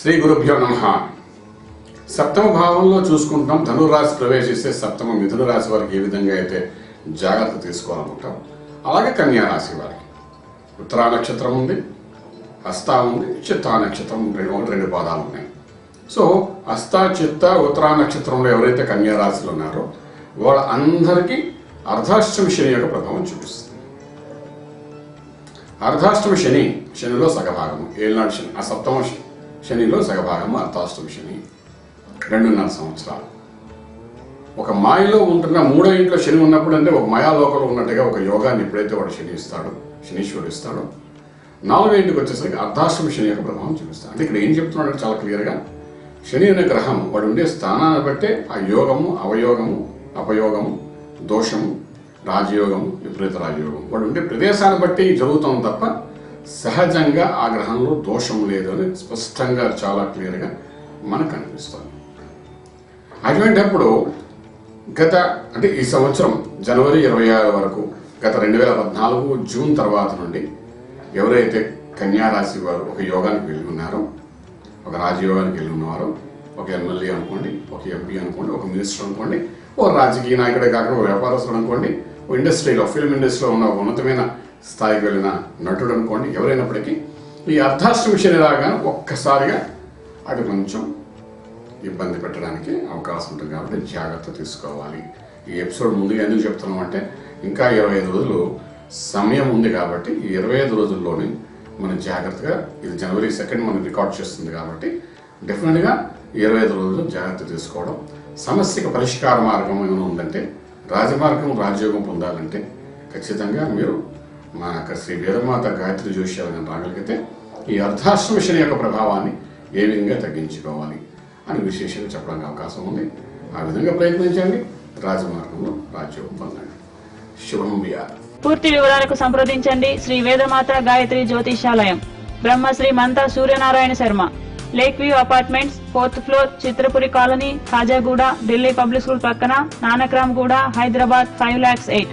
శ్రీ గురుభ్యో నమ. సప్తమ భావంలో చూసుకుంటాం ధనురాశి ప్రవేశిస్తే సప్తమ మిథున రాశి వారికి ఏ విధంగా అయితే జాగ్రత్త తీసుకోవాలనుకుంటాం. అలాగే కన్యా రాశి వారికి. ఉత్తరా నక్షత్రం ఉంది హస్తా ఉంది చిత్తా నక్షత్రం రెండు ఒకటి రెండు పాదాలు ఉన్నాయి. సో హస్త చిత్త ఉత్తరా నక్షత్రంలో ఎవరైతే కన్యా రాశిలో ఉన్నారో వాళ్ళ అందరికీ అర్ధాష్టమ శని యొక్క ప్రభావం చూపిస్తుంది. అర్ధాష్టమ శని శనిలో సగభాగము ఏళ్ళనాడు శని ఆ సప్తమ శని. శనిలో సగభాగం అర్థాష్టమి శని రెండున్నర సంవత్సరాలు. ఒక మాయలో ఉంటున్న మూడో ఇంట్లో శని ఉన్నప్పుడు అంటే ఒక మాయాలోకంలో ఉన్నట్టుగా ఒక యోగాన్ని ఎప్పుడైతే వాడు శని ఇస్తాడో శనీశ్వరుడు ఇస్తాడో నాలుగో ఇంటికి వచ్చేసరికి అర్ధాష్టమ శని యొక్క ప్రభావం చూపిస్తాడు. అంటే ఇక్కడ ఏం చెప్తున్నాడు చాలా క్లియర్గా శని అనే గ్రహం వాడు ఉండే స్థానాన్ని బట్టే ఆ యోగము అవయోగము అపయోగము దోషము రాజయోగము విపరీత రాజయోగం వాడు ఉండే ప్రదేశాన్ని బట్టి జరుగుతాం తప్ప సహజంగా ఆ గ్రహంలో దోషం లేదు అని స్పష్టంగా చాలా క్లియర్గా మనకు అనిపిస్తుంది. అటువంటిప్పుడు గత అంటే ఈ సంవత్సరం జనవరి ఇరవై ఆరు వరకు గత రెండు వేల పద్నాలుగు జూన్ తర్వాత నుండి ఎవరైతే కన్యారాశి వారు ఒక యోగానికి వెళ్ళి ఉన్నారో ఒక రాజయోగానికి వెళ్ళి ఉన్నారో ఒక ఎమ్మెల్యే అనుకోండి ఒక ఎంపీ అనుకోండి ఒక మినిస్టర్ అనుకోండి ఓ రాజకీయ నాయకుడే కాకుండా ఓ వ్యాపారస్తుడు అనుకోండి ఓ ఇండస్ట్రీలో ఫిల్మ్ ఇండస్ట్రీలో ఉన్న ఉన్నతమైన స్థాయికి వెళ్ళిన నటుడు అనుకోండి ఎవరైనప్పటికీ ఈ అర్ధాష్టమి శని రాగానే ఒక్కసారిగా అది కొంచెం ఇబ్బంది పెట్టడానికి అవకాశం ఉంటుంది. కాబట్టి జాగ్రత్త తీసుకోవాలి. ఈ ఎపిసోడ్ ముందుగా ఎందుకు చెప్తున్నాం అంటే ఇంకా ఇరవై ఐదు రోజులు సమయం ఉంది కాబట్టి ఈ ఇరవై ఐదు రోజుల్లోనే మనం జాగ్రత్తగా ఇది జనవరి సెకండ్ మనం రికార్డ్ చేస్తుంది కాబట్టి డెఫినెట్గా ఇరవై ఐదు రోజులు జాగ్రత్త తీసుకోవడం. సమస్యకు పరిష్కార మార్గం ఏమైనా ఉందంటే రాజమార్గం రాజయోగం పొందాలంటే ఖచ్చితంగా మీరు మా యొక్క శ్రీ వీరమాత గాయత్రి జోషి జోష్యాలను రాగలిగితే ఈ అర్ధాశ్రమ శని యొక్క ప్రభావాన్ని ఏ విధంగా తగ్గించుకోవాలి అని విశేషంగా చెప్పడానికి అవకాశం ఉంది. ఆ విధంగా ప్రయత్నించండి. రాజమార్గంలో రాజ్యోగం పొందండి శుభం పూర్తి వివరాలకు సంప్రదించండి. Shri Vedamata Gayatri Jyotishalayam Brahmashri Mantha Suryanarayana Sharma. Lake view apartments fourth floor Chitrapuri colony Khajaguda Delhi public school పక్కన నానక్రామ్గూడ హైదరాబాద్ ఫైవ్ ల్యాక్స్ ఎయిట్.